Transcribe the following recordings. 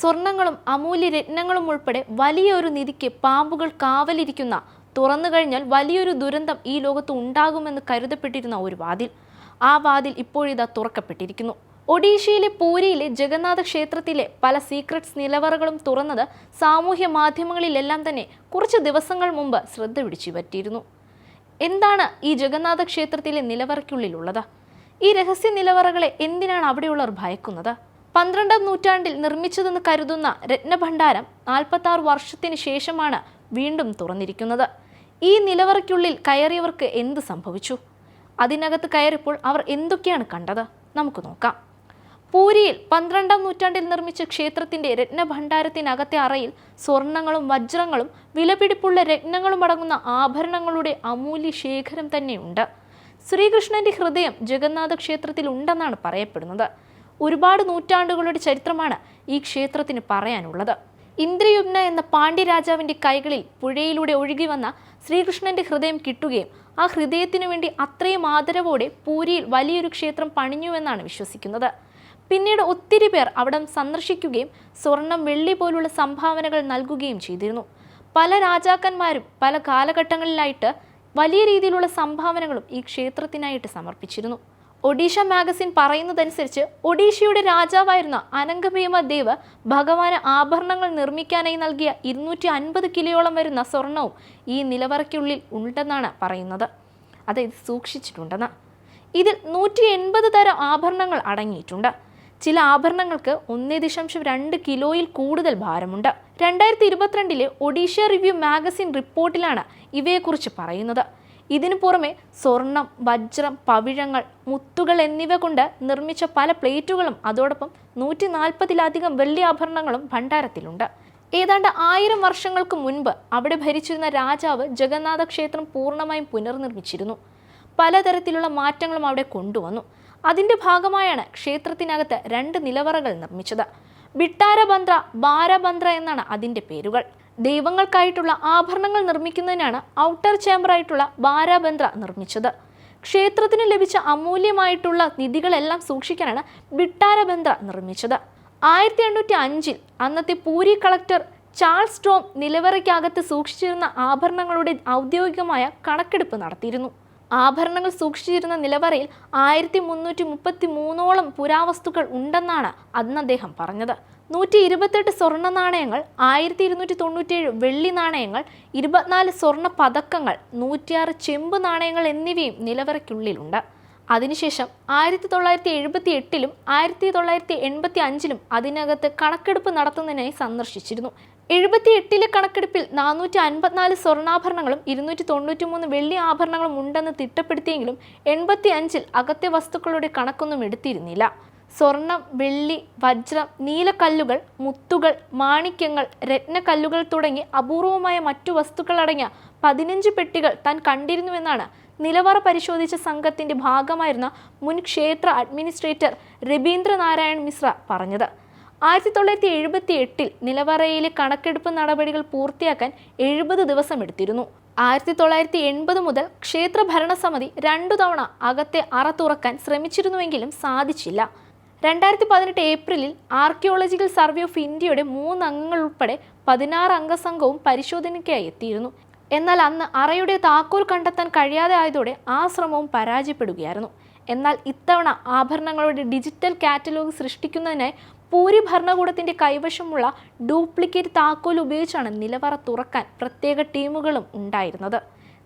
സ്വർണങ്ങളും അമൂല്യ രത്നങ്ങളും ഉൾപ്പെടെ വലിയൊരു നിധിക്ക് പാമ്പുകൾ കാവലിരിക്കുന്ന തുറന്നു കഴിഞ്ഞാൽ വലിയൊരു ദുരന്തം ഈ ലോകത്ത് ഉണ്ടാകുമെന്ന് കരുതപ്പെട്ടിരുന്ന ഒരു വാതിൽ. ആ വാതിൽ ഇപ്പോഴിതാ തുറക്കപ്പെട്ടിരിക്കുന്നു. ഒഡീഷയിലെ പൂരിയിലെ ജഗന്നാഥ ക്ഷേത്രത്തിലെ പല സീക്രട്സ് നിലവറകളും തുറന്നത് സാമൂഹ്യ മാധ്യമങ്ങളിലെല്ലാം തന്നെ കുറച്ച് ദിവസങ്ങൾ മുമ്പ് ശ്രദ്ധ പിടിച്ചു പറ്റിയിരുന്നു എന്താണ് ഈ ജഗന്നാഥ ക്ഷേത്രത്തിലെ നിലവറയ്ക്കുള്ളിലുള്ളത്? ഈ രഹസ്യ നിലവറകളെ എന്തിനാണ് അവിടെയുള്ളവർ ഭയക്കുന്നത്? പന്ത്രണ്ടാം നൂറ്റാണ്ടിൽ നിർമ്മിച്ചതെന്ന് കരുതുന്ന രത്നഭണ്ഡാരം നാൽപ്പത്തി ആറ് വർഷത്തിന് ശേഷമാണ് വീണ്ടും തുറന്നിരിക്കുന്നത്. ഈ നിലവറയ്ക്കുള്ളിൽ കയറിയവർക്ക് എന്ത് സംഭവിച്ചു? അതിനകത്ത് കയറിയപ്പോൾ അവർ എന്തൊക്കെയാണ് കണ്ടത്? നമുക്ക് നോക്കാം. പൂരിയിൽ പന്ത്രണ്ടാം നൂറ്റാണ്ടിൽ നിർമ്മിച്ച ക്ഷേത്രത്തിന്റെ രത്നഭണ്ഡാരത്തിനകത്തെ അറയിൽ സ്വർണങ്ങളും വജ്രങ്ങളും വിലപിടിപ്പുള്ള രത്നങ്ങളും അടങ്ങുന്ന ആഭരണങ്ങളുടെ അമൂല്യ ശേഖരം തന്നെയുണ്ട്. ശ്രീകൃഷ്ണന്റെ ഹൃദയം ജഗന്നാഥ ക്ഷേത്രത്തിൽ ഉണ്ടെന്നാണ് പറയപ്പെടുന്നത്. ഒരുപാട് നൂറ്റാണ്ടുകളുടെ ചരിത്രമാണ് ഈ ക്ഷേത്രത്തിന് പറയാനുള്ളത്. ഇന്ദ്രയുഗ്ന എന്ന പാണ്ഡ്യരാജാവിന്റെ കൈകളിൽ പുഴയിലൂടെ ഒഴുകി വന്ന ശ്രീകൃഷ്ണന്റെ ഹൃദയം കിട്ടുകയും ആ ഹൃദയത്തിനു വേണ്ടി അത്രയും ആദരവോടെ പൂരിയിൽ വലിയൊരു ക്ഷേത്രം പണിഞ്ഞുവെന്നാണ് വിശ്വസിക്കുന്നത്. പിന്നീട് ഒത്തിരി പേർ അവിടം സന്ദർശിക്കുകയും സ്വർണം വെള്ളി പോലുള്ള സംഭാവനകൾ നൽകുകയും ചെയ്തിരുന്നു. പല രാജാക്കന്മാരും പല കാലഘട്ടങ്ങളിലായിട്ട് വലിയ രീതിയിലുള്ള സംഭാവനകളും ഈ ക്ഷേത്രത്തിനായിട്ട് സമർപ്പിച്ചിരുന്നു. ഒഡീഷ മാഗസിൻ പറയുന്നതനുസരിച്ച് ഒഡീഷയുടെ രാജാവായിരുന്ന അനങ്കഭീമ ദേവ് ഭഗവാന് ആഭരണങ്ങൾ നിർമ്മിക്കാനായി നൽകിയ ഇരുന്നൂറ്റി അൻപത് കിലോയോളം വരുന്ന സ്വർണവും ഈ നിലവറയ്ക്കുള്ളിൽ ഉണ്ടെന്നാണ് പറയുന്നത്. അതായത് സൂക്ഷിച്ചിട്ടുണ്ടെന്ന്. ഇതിൽ നൂറ്റി എൺപത് തരം ആഭരണങ്ങൾ അടങ്ങിയിട്ടുണ്ട്. ചില ആഭരണങ്ങൾക്ക് ഒന്നേ ദശാംശം രണ്ട് കിലോയിൽ കൂടുതൽ ഭാരമുണ്ട്. രണ്ടായിരത്തി ഇരുപത്തിരണ്ടിലെ ഒഡീഷ റിവ്യൂ മാഗസിൻ റിപ്പോർട്ടിലാണ് ഇവയെക്കുറിച്ച് പറയുന്നത്. ഇതിനു പുറമെ സ്വർണം വജ്രം പവിഴങ്ങൾ മുത്തുകൾ എന്നിവ കൊണ്ട് നിർമ്മിച്ച പല പ്ലേറ്റുകളും അതോടൊപ്പം നൂറ്റി നാൽപ്പതിലധികം വെള്ളി ആഭരണങ്ങളും ഭണ്ഡാരത്തിലുണ്ട്. ഏതാണ്ട് ആയിരം വർഷങ്ങൾക്ക് മുൻപ് അവിടെ ഭരിച്ചിരുന്ന രാജാവ് ജഗന്നാഥ ക്ഷേത്രം പൂർണമായും പുനർനിർമ്മിച്ചിരുന്നു. പലതരത്തിലുള്ള മാറ്റങ്ങളും അവിടെ കൊണ്ടുവന്നു. അതിന്റെ ഭാഗമായാണ് ക്ഷേത്രത്തിനകത്ത് രണ്ട് നിലവറകൾ നിർമ്മിച്ചത്. ബിട്ടാരബന്ത്ര ബാരബന്ത്ര എന്നാണ് അതിന്റെ പേരുകൾ. ദൈവങ്ങൾക്കായിട്ടുള്ള ആഭരണങ്ങൾ നിർമ്മിക്കുന്നതിനാണ് ഔട്ടർ ചേംബറായിട്ടുള്ള ബാരാബന്ദ്ര നിർമ്മിച്ചത്. ക്ഷേത്രത്തിന് ലഭിച്ച അമൂല്യമായിട്ടുള്ള നിധികളെല്ലാം സൂക്ഷിക്കാനാണ് ബിട്ടാരബന്ദ്ര നിർമ്മിച്ചത്. ആയിരത്തി എണ്ണൂറ്റി അഞ്ചിൽ അന്നത്തെ പൂരി കളക്ടർ ചാൾസ് ടോം നിലവറയ്ക്കകത്ത് സൂക്ഷിച്ചിരുന്ന ആഭരണങ്ങളുടെ ഔദ്യോഗികമായ കണക്കെടുപ്പ് നടത്തിയിരുന്നു. ആഭരണങ്ങൾ സൂക്ഷിച്ചിരുന്ന നിലവറയിൽ ആയിരത്തി മുന്നൂറ്റി മുപ്പത്തി മൂന്നോളം പുരാവസ്തുക്കൾ ഉണ്ടെന്നാണ് അന്ന് അദ്ദേഹം പറഞ്ഞത്. നൂറ്റി ഇരുപത്തെട്ട് സ്വർണ നാണയങ്ങൾ ആയിരത്തി ഇരുന്നൂറ്റി തൊണ്ണൂറ്റേഴ് വെള്ളി നാണയങ്ങൾ ഇരുപത്തിനാല് സ്വർണ പതക്കങ്ങൾ നൂറ്റിയാറ് ചെമ്പ് നാണയങ്ങൾ എന്നിവയും നിലവറയ്ക്കുള്ളിലുണ്ട്. അതിനുശേഷം ആയിരത്തി തൊള്ളായിരത്തി എഴുപത്തി എട്ടിലും ആയിരത്തി തൊള്ളായിരത്തി എൺപത്തി അഞ്ചിലും അതിനകത്ത് കണക്കെടുപ്പ് നടത്തുന്നതിനായി സന്ദർശിച്ചിരുന്നു. എഴുപത്തി എട്ടിലെ കണക്കെടുപ്പിൽ നാനൂറ്റി അൻപത്തിനാല് സ്വർണാഭരണങ്ങളും ഇരുന്നൂറ്റി തൊണ്ണൂറ്റി മൂന്ന് വെള്ളി ആഭരണങ്ങളും ഉണ്ടെന്ന് തിട്ടപ്പെടുത്തിയെങ്കിലും എൺപത്തി അഞ്ചിൽ അകത്തെ വസ്തുക്കളുടെ കണക്കൊന്നും എടുത്തിരുന്നില്ല. സ്വർണം വെള്ളി വജ്രം നീലക്കല്ലുകൾ മുത്തുകൾ മാണിക്യങ്ങൾ രത്നക്കല്ലുകൾ തുടങ്ങി അപൂർവമായ മറ്റു വസ്തുക്കളടങ്ങിയ പതിനഞ്ച് പെട്ടികൾ താൻ കണ്ടിരുന്നുവെന്നാണ് നിലവറ പരിശോധിച്ച സംഘത്തിന്റെ ഭാഗമായിരുന്ന മുൻ ക്ഷേത്ര അഡ്മിനിസ്ട്രേറ്റർ രവീന്ദ്രനാരായൺ മിശ്ര പറഞ്ഞത്. ആയിരത്തി തൊള്ളായിരത്തി എഴുപത്തി എട്ടിൽ നിലവറയിലെ കണക്കെടുപ്പ് നടപടികൾ പൂർത്തിയാക്കാൻ എഴുപത് ദിവസം എടുത്തിരുന്നു. ആയിരത്തി തൊള്ളായിരത്തി എൺപത് മുതൽ ക്ഷേത്ര ഭരണസമിതി രണ്ടു തവണ അകത്തെ അറ തുറക്കാൻ ശ്രമിച്ചിരുന്നുവെങ്കിലും സാധിച്ചില്ല. രണ്ടായിരത്തി പതിനെട്ട് ഏപ്രിലിൽ ആർക്കിയോളജിക്കൽ സർവേ ഓഫ് ഇന്ത്യയുടെ മൂന്ന് അംഗങ്ങൾ ഉൾപ്പെടെ പതിനാറ് അംഗസംഘവും പരിശോധനയ്ക്കായി എത്തിയിരുന്നു. എന്നാൽ അന്ന് അറയുടെ താക്കോൽ കണ്ടെത്താൻ കഴിയാതെ ആയതോടെ ആ ശ്രമവും പരാജയപ്പെടുകയായിരുന്നു. എന്നാൽ ഇത്തവണ ആഭരണങ്ങളുടെ ഡിജിറ്റൽ കാറ്റലോഗ് സൃഷ്ടിക്കുന്നതിനായി പൂരി ഭരണകൂടത്തിന്റെ കൈവശമുള്ള ഡ്യൂപ്ലിക്കേറ്റ് താക്കോൽ ഉപയോഗിച്ചാണ് നിലവറ തുറക്കാൻ പ്രത്യേക ടീമുകളും ഉണ്ടായിരുന്നത്.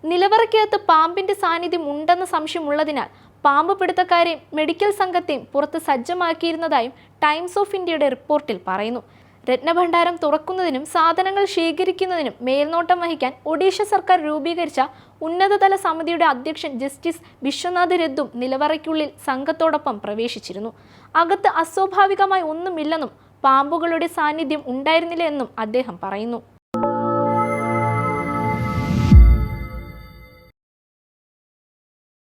നിലവറയ്ക്കകത്ത് പാമ്പിന്റെ സാന്നിധ്യം ഉണ്ടെന്ന സംശയമുള്ളതിനാൽ പാമ്പ് പിടുത്തക്കാരെയും മെഡിക്കൽ സംഘത്തെയും പുറത്ത് സജ്ജമാക്കിയിരുന്നതായും ടൈംസ് ഓഫ് ഇന്ത്യയുടെ റിപ്പോർട്ടിൽ പറയുന്നു. രത്നഭണ്ഡാരം തുറക്കുന്നതിനും സാധനങ്ങൾ ശേഖരിക്കുന്നതിനും മേൽനോട്ടം വഹിക്കാൻ ഒഡീഷ സർക്കാർ രൂപീകരിച്ച ഉന്നതതല സമിതിയുടെ അധ്യക്ഷൻ ജസ്റ്റിസ് വിശ്വനാഥ് രദ്ദും നിലവറയ്ക്കുള്ളിൽ സംഘത്തോടൊപ്പം പ്രവേശിച്ചിരുന്നു. അകത്ത് അസ്വാഭാവികമായി ഒന്നുമില്ലെന്നും പാമ്പുകളുടെ സാന്നിധ്യം ഉണ്ടായിരുന്നില്ല എന്നും അദ്ദേഹം പറയുന്നു.